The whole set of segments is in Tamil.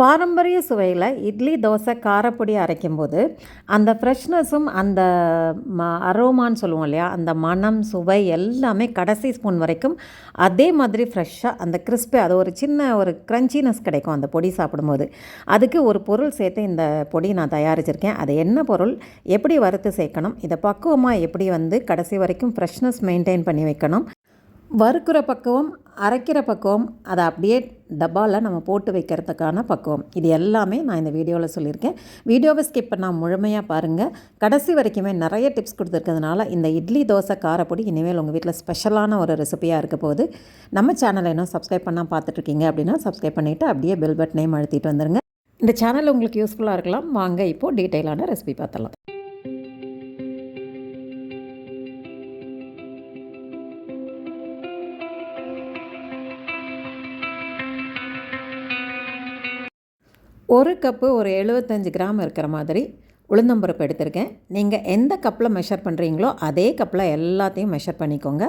பாரம்பரிய சுவையில் இட்லி தோசை காரப்பொடி அரைக்கும்போது அந்த ஃப்ரெஷ்னஸும் அந்த ம அரோமான்னு சொல்லுவோம் இல்லையா? அந்த மணம் சுவை எல்லாமே கடைசி ஸ்பூன் வரைக்கும் அதே மாதிரி ஃப்ரெஷ்ஷாக அந்த கிறிஸ்பி அது ஒரு சின்ன ஒரு க்ரன்ச்சினஸ் கிடைக்கும் அந்த பொடி சாப்பிடும்போது. அதுக்கு ஒரு பொருள் சேர்த்து இந்த பொடி நான் தயாரிச்சிருக்கேன். அது என்ன பொருள்? எப்படி வறுத்து சேர்க்கணும்? இதை பக்குவமாக எப்படி வந்து கடைசி வரைக்கும் ஃப்ரெஷ்னஸ் மெயின்டைன் பண்ணி வைக்கணும்? வறுக்கிற பக்குவம் அரைக்கிற பக்குவம் அதை அப்படியே டப்பாவில் நம்ம போட்டு வைக்கிறதுக்கான பக்குவம். இது எல்லாமே நான் இந்த வீடியோவில் சொல்லியிருக்கேன். வீடியோவை ஸ்கிப் பண்ணால் முழுமையாக பாருங்கள் கடைசி வரைக்குமே நிறைய டிப்ஸ் கொடுத்துருக்கிறதுனால இந்த இட்லி தோசை காரப்பொடி இனிமேல் உங்கள் வீட்டில் ஸ்பெஷலான ஒரு ரெசிபியாக இருக்க போகுது. நம்ம சேனலை இன்னும் சப்ஸ்கிரைப் பண்ணால் பார்த்துட்ருக்கீங்க அப்படின்னா சப்ஸ்கிரைப் பண்ணிவிட்டு அப்படியே பெல் பட்டனையும் அழுத்திட்டு வந்துருங்க. இந்த சேனல் உங்களுக்கு யூஸ்ஃபுல்லாக இருக்கலாம். வாங்க இப்போது டீட்டெயிலான ரெசிபி பார்த்தலாம் ஒரு கப்பு ஒரு எழுபத்தஞ்சு கிராம் இருக்கிற மாதிரி உளுந்தம்பருப்பு எடுத்திருக்கேன். நீங்கள் எந்த கப்பில் மெஷர் பண்ணுறீங்களோ அதே கப்பில் எல்லாத்தையும் மெஷர் பண்ணிக்கோங்க.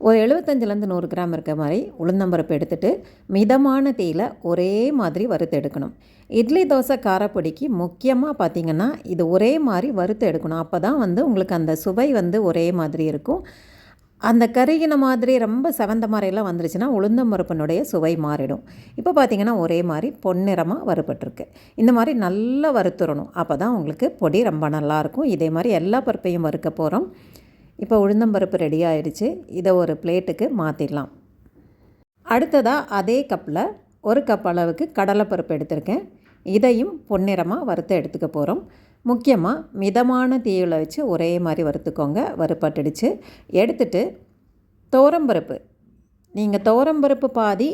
ஒரு எழுபத்தஞ்சிலேருந்து நூறு கிராம் இருக்க மாதிரி உளுந்தம்பருப்பு எடுத்துகிட்டு மிதமான தீயில் ஒரே மாதிரி வறுத்து எடுக்கணும். இட்லி தோசை காரப்பொடிக்கு முக்கியமாக பார்த்திங்கன்னா இது ஒரே மாதிரி வறுத்து எடுக்கணும். அப்போ தான் வந்து உங்களுக்கு அந்த சுவை வந்து ஒரே மாதிரி இருக்கும். அந்த கருகின மாதிரி ரொம்ப செவந்த மாதிரியெல்லாம் வந்துருச்சுன்னா உளுந்தம் பருப்பினுடைய சுவை மாறிடும். இப்போ பார்த்திங்கன்னா ஒரே மாதிரி பொன்னிறமாக வறுபட்டிருக்கு. இந்த மாதிரி நல்லா வறுத்துடணும் அப்போ தான் உங்களுக்கு பொடி ரொம்ப நல்லாயிருக்கும். இதே மாதிரி எல்லா பருப்பையும் வறுக்க போகிறோம். இப்போ உளுந்தம்பருப்பு ரெடி ஆயிடுச்சு. இதை ஒரு பிளேட்டுக்கு மாற்றிடலாம் அடுத்ததாக அதே கப்பில் ஒரு கப் அளவுக்கு கடலைப்பருப்பு எடுத்திருக்கேன். இதையும் பொன்னிறமாக வறுத்து எடுத்துக்க போகிறோம். முக்கியமாக மிதமான தீயில் வச்சு ஒரே மாதிரி வறுத்துக்கோங்க. வறுப்பட்டுடுச்சு எடுத்துட்டு தோரம்பருப்பு நீங்கள் தோரம்பருப்பு பாதி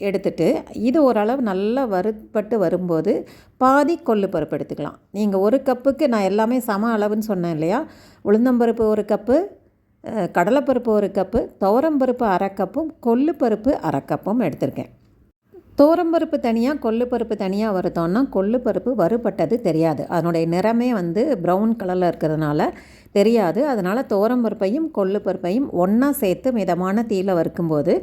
எடுத்துட்டு இது ஓரளவு நல்லா வறுப்பட்டு வரும்போது பாதி கொள்ளு பருப்பு எடுத்துக்கலாம். நீங்கள் ஒரு கப்புக்கு நான் எல்லாமே சம அளவுன்னு சொன்னேன் இல்லையா? உளுந்தம்பருப்பு ஒரு கப்பு கடலைப்பருப்பு ஒரு கப்பு துவரம்பருப்பு அரை கப்பும் கொள்ளு பருப்பு அரை கப்பும் எடுத்திருக்கேன். தோரம்பருப்பு தனியாக கொள்ளு பருப்பு தனியாக வறுத்தோன்னா கொள்ளு பருப்பு வறுபட்டது தெரியாது. அதனுடைய நிறமே வந்து ப்ரௌன் கலரில் இருக்கிறதுனால தெரியாது. அதனால் தோரம்பருப்பையும் கொள்ளு பருப்பையும் ஒன்றா சேர்த்து மிதமான தீயில் வறுக்கும்போது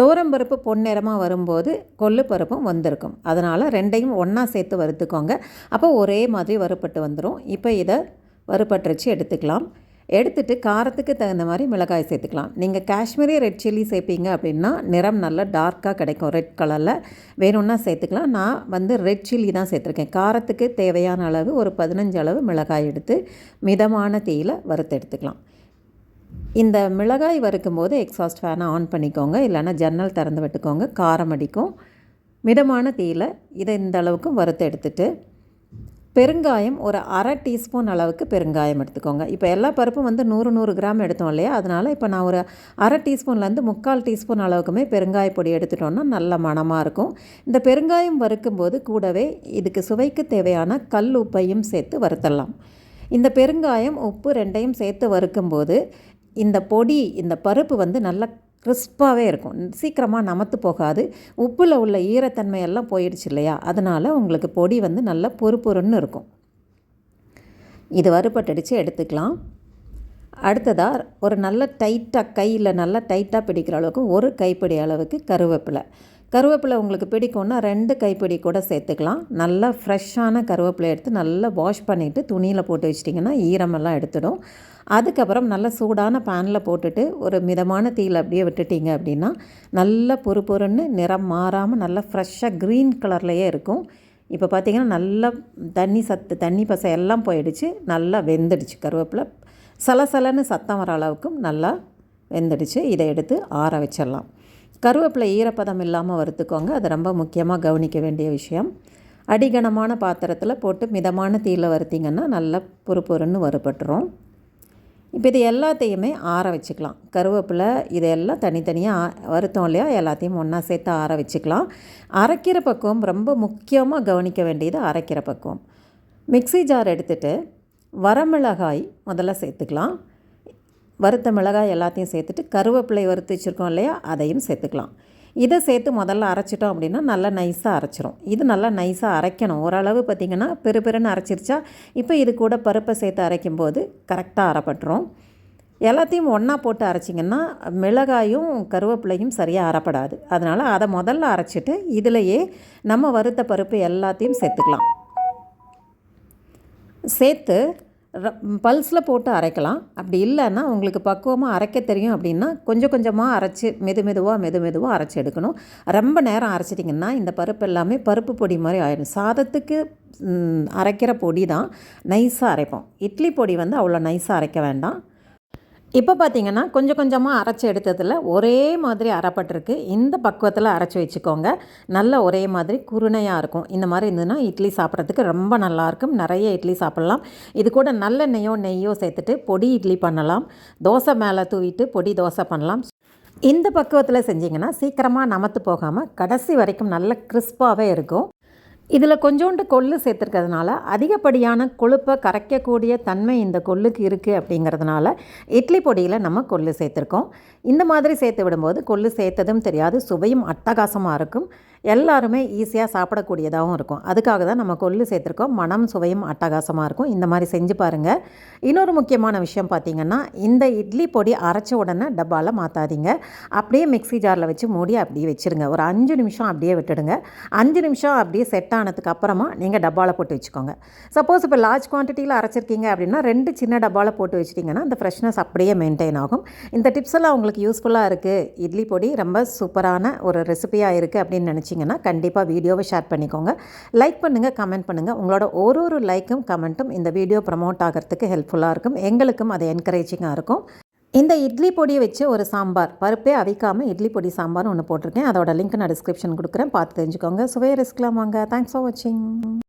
தோரம்பருப்பு பொன்னிறமாக வரும்போது கொள்ளு பருப்பும் வந்திருக்கும். அதனால் ரெண்டையும் ஒன்றா சேர்த்து வறுத்துக்கோங்க. அப்போ ஒரே மாதிரி வறுப்பட்டு வந்துடும் இப்போ இதை வறுபட்டுருச்சு எடுத்துக்கலாம். எடுத்துகிட்டு காரத்துக்கு தகுந்த மாதிரி மிளகாய் சேர்த்துக்கலாம். நீங்கள் காஷ்மீரி ரெட் சில்லி சேர்ப்பீங்க அப்படின்னா நிறம் நல்லா டார்க்காக கிடைக்கும். ரெட் கலரில் வேணும்னா சேர்த்துக்கலாம். நான் வந்து ரெட் சில்லி தான் சேர்த்துருக்கேன். காரத்துக்கு தேவையான அளவு ஒரு பதினஞ்சு அளவு மிளகாய் எடுத்து மிதமான தீயில் வறுத்து எடுத்துக்கலாம். இந்த மிளகாய் வறுக்கும் போது எக்ஸாஸ்ட் ஃபேனை ஆன் பண்ணிக்கோங்க. இல்லைனா ஜன்னல் திறந்து விட்டுக்கோங்க. காரம் அடிக்கும். மிதமான தீயில் இதை இந்த அளவுக்கு வறுத்து எடுத்துகிட்டு பெருங்காயம் ஒரு அரை டீஸ்பூன் அளவுக்கு பெருங்காயம் எடுத்துக்கோங்க. இப்போ எல்லா பருப்பும் வந்து நூறு நூறு கிராம் எடுத்தோம் இல்லையா? அதனால் இப்போ நான் ஒரு அரை டீஸ்பூன்லேருந்து முக்கால் டீஸ்பூன் அளவுக்குமே பெருங்காய பொடி எடுத்துட்டோன்னா நல்ல மணமாக இருக்கும். இந்த பெருங்காயம் வறுக்கும்போது கூடவே இதுக்கு சுவைக்கு தேவையான கல் உப்பையும் சேர்த்து வறுத்தலாம் இந்த பெருங்காயம் உப்பு ரெண்டையும் சேர்த்து வறுக்கும்போது இந்த பொடி இந்த பருப்பு வந்து நல்லா கிறிஸ்பாகவே இருக்கும். சீக்கிரமாக நமத்து போகாது. உப்பில் உள்ள ஈரத்தன்மையெல்லாம் போயிடுச்சு இல்லையா? அதனால் உங்களுக்கு பொடி வந்து நல்லா பொறு பொறுன்னு இருக்கும். இது வறுபட்டடித்து எடுத்துக்கலாம். அடுத்ததாக ஒரு நல்ல டைட்டாக கையில் நல்லா டைட்டாக பிடிக்கிற அளவுக்கு ஒரு கைப்பிடி அளவுக்கு கருவேப்பிலை. கருவேப்பிலை உங்களுக்கு பிடிக்கும்னா ரெண்டு கைப்பிடி கூட சேர்த்துக்கலாம். நல்லா ஃப்ரெஷ்ஷான கருவேப்பிலை எடுத்து நல்லா வாஷ் பண்ணிவிட்டு துணியில் போட்டு வச்சிட்டிங்கன்னா ஈரமெல்லாம் எடுத்துடும். அதுக்கப்புறம் நல்ல சூடான பேனில் போட்டுட்டு ஒரு மிதமான தீயில் அப்படியே விட்டுட்டிங்க அப்படின்னா நல்லா பொறு பொறுன்னு நிறம் மாறாமல் நல்லா ஃப்ரெஷ்ஷாக க்ரீன் கலர்லேயே இருக்கும். இப்போ பார்த்திங்கன்னா நல்லா தண்ணி சத்து தண்ணி பசை எல்லாம் போயிடுச்சு. நல்லா வெந்துடுச்சு கருவேப்பிலை. சலசலன்னு சத்தம் வர அளவுக்கும் நல்லா வெந்துடுச்சு. இதை எடுத்து ஆற வச்சிடலாம். கருவேப்பிலை ஈரப்பதம் இல்லாமல் வறுத்துக்கோங்க. அது ரொம்ப முக்கியமாக கவனிக்க வேண்டிய விஷயம். அடிகனமான பாத்திரத்தில் போட்டு மிதமான தீயில் வறுத்திங்கன்னா நல்லா பொறு பொறுன்னு வறுபட்டுரும். இப்போ இது எல்லாத்தையுமே ஆற வச்சுக்கலாம். கருவேப்பிலை இதெல்லாம் தனித்தனியாக வருத்தோம் இல்லையா? எல்லாத்தையும் ஒன்றா சேர்த்து ஆற வச்சுக்கலாம். அரைக்கிற பக்குவம் ரொம்ப முக்கியமாக கவனிக்க வேண்டியது அரைக்கிற பக்குவம். மிக்சி ஜார் எடுத்துகிட்டு வரமிளகாய் முதல்ல சேர்த்துக்கலாம். வறுத்த மிளகாய் எல்லாத்தையும் சேர்த்துட்டு கருவேப்பிலை வறுத்து வச்சுருக்கோம் இல்லையா அதையும் சேர்த்துக்கலாம். இதை சேர்த்து முதல்ல அரைச்சிட்டோம் அப்படின்னா நல்லா நைஸாக அரைச்சிரும். இது நல்லா நைஸாக அரைக்கணும். ஓரளவு பார்த்திங்கன்னா பெரு பெருன்னு அரைச்சிருச்சா இப்போ இது கூட பருப்பை சேர்த்து அரைக்கும் போது கரெக்டாக அரைப்பட்டுரும். எல்லாத்தையும் ஒன்றா போட்டு அரைச்சிங்கன்னா மிளகாயும் கருவேப்பிலையும் சரியாக அரைப்படாது. அதனால் அதை முதல்ல அரைச்சிட்டு இதிலையே நம்ம வறுத்த பருப்பு எல்லாத்தையும் சேர்த்துக்கலாம். சேர்த்து பல்ஸில் போட்டு அரைக்கலாம். அப்படி இல்லைன்னா உங்களுக்கு பக்குவமாக அரைக்க தெரியும் அப்படின்னா கொஞ்சம் கொஞ்சமாக அரைச்சி மெது மெதுவாக மெது மெதுவாக அரைச்சி எடுக்கணும். ரொம்ப நேரம் அரைச்சிட்டிங்கன்னா இந்த பருப்பு எல்லாமே பருப்பு பொடி மாதிரி ஆயிடும். சாதத்துக்கு அரைக்கிற பொடி தான் நைஸாக அரைப்போம். இட்லி பொடி வந்து அவ்வளோ நைஸாக அரைக்க வேண்டாம். இப்போ பார்த்தீங்கன்னா கொஞ்சம் கொஞ்சமாக அரைச்சி எடுத்ததில் ஒரே மாதிரி அரைப்பட்டிருக்கு. இந்த பக்குவத்தில் அரைச்சி வச்சுக்கோங்க. நல்ல ஒரே மாதிரி குருணையாக இருக்கும். இந்த மாதிரி இருந்ததுன்னா இட்லி சாப்பிட்றதுக்கு ரொம்ப நல்லாயிருக்கும் நிறைய இட்லி சாப்பிட்லாம். இது கூட நல்லெண்ணெயோ நெய்யோ சேர்த்துட்டு பொடி இட்லி பண்ணலாம். தோசை மேலே தூவிட்டு பொடி தோசை பண்ணலாம். இந்த பக்குவத்தில் செஞ்சிங்கன்னா சீக்கிரமாக நமத்து போகாமல் கடைசி வரைக்கும் நல்ல கிறிஸ்பாகவே இருக்கும். இதில் கொஞ்சோண்டு கொள்ளு சேர்த்துருக்கிறதுனால அதிகப்படியான கொழுப்பை கரைக்கக்கூடிய தன்மை இந்த கொள்ளுக்கு இருக்குது அப்படிங்கிறதுனால இட்லி பொடியில் நம்ம கொள்ளு சேர்த்துருக்கோம். இந்த மாதிரி சேர்த்து விடும்போது கொள்ளு சேர்த்ததும் தெரியாது சுவையும் அட்டகாசமாக இருக்கும். எல்லாருமே ஈஸியாக சாப்பிடக்கூடியதாகவும் இருக்கும். அதுக்காக தான் நம்ம கொள்ளு சேர்த்துருக்கோம். மனம் சுவையும் அட்டகாசமாக இருக்கும். இந்த மாதிரி செஞ்சு பாருங்கள் இன்னொரு முக்கியமான விஷயம் பார்த்தீங்கன்னா இந்த இட்லி பொடி அரைச்ச உடனே டப்பாவில் மாற்றாதீங்க அப்படியே மிக்ஸி ஜாரில் வச்சு மூடி அப்படியே வச்சுருங்க. ஒரு அஞ்சு நிமிஷம் அப்படியே விட்டுடுங்க. அஞ்சு நிமிஷம் அப்படியே செட் ஆனதுக்கு அப்புறமா நீங்கள் டப்பாவில் போட்டு வச்சுக்கோங்க. சப்போஸ் இப்போ லார்ஜ் குவான்டிட்டியில் அரைச்சிருக்கீங்க அப்படின்னா ரெண்டு சின்ன டப்பாவில் போட்டு வச்சிட்டிங்கன்னா அந்த ஃப்ரெஷ்னஸ் அப்படியே மெயின்டைன் ஆகும். இந்த டிப்ஸ் எல்லாம் உங்களுக்கு யூஸ்ஃபுல்லாக இருக்குது இட்லி பொடி ரொம்ப சூப்பரான ஒரு ரெசிபியாக இருக்குது அப்படின்னு நினச்சி நினச்சிங்கன்னா கண்டிப்பாக வீடியோவை ஷேர் பண்ணிக்கோங்க. லைக் பண்ணுங்கள் கமெண்ட் பண்ணுங்கள் உங்களோட ஒரு ஒரு லைக்கும் கமெண்ட்டும் இந்த வீடியோ ப்ரமோட் ஆகிறதுக்கு ஹெல்ப்ஃபுல்லாக இருக்கும். எங்களுக்கும் அது என்கரேஜிங்காக இருக்கும். இந்த இட்லி பொடியை வச்சு ஒரு சாம்பார் பருப்பே அவிக்காமல் இட்லி பொடி சாம்பார் ஒன்று போட்டிருக்கேன். அதோட லிங்க் நான் டிஸ்கிரிப்ஷன் கொடுக்குறேன். பார்த்து தெரிஞ்சுக்கோங்க. சுவையை ரிஸ்க்லாம் வாங்க. தேங்க்ஸ் ஃபார் வாட்சிங்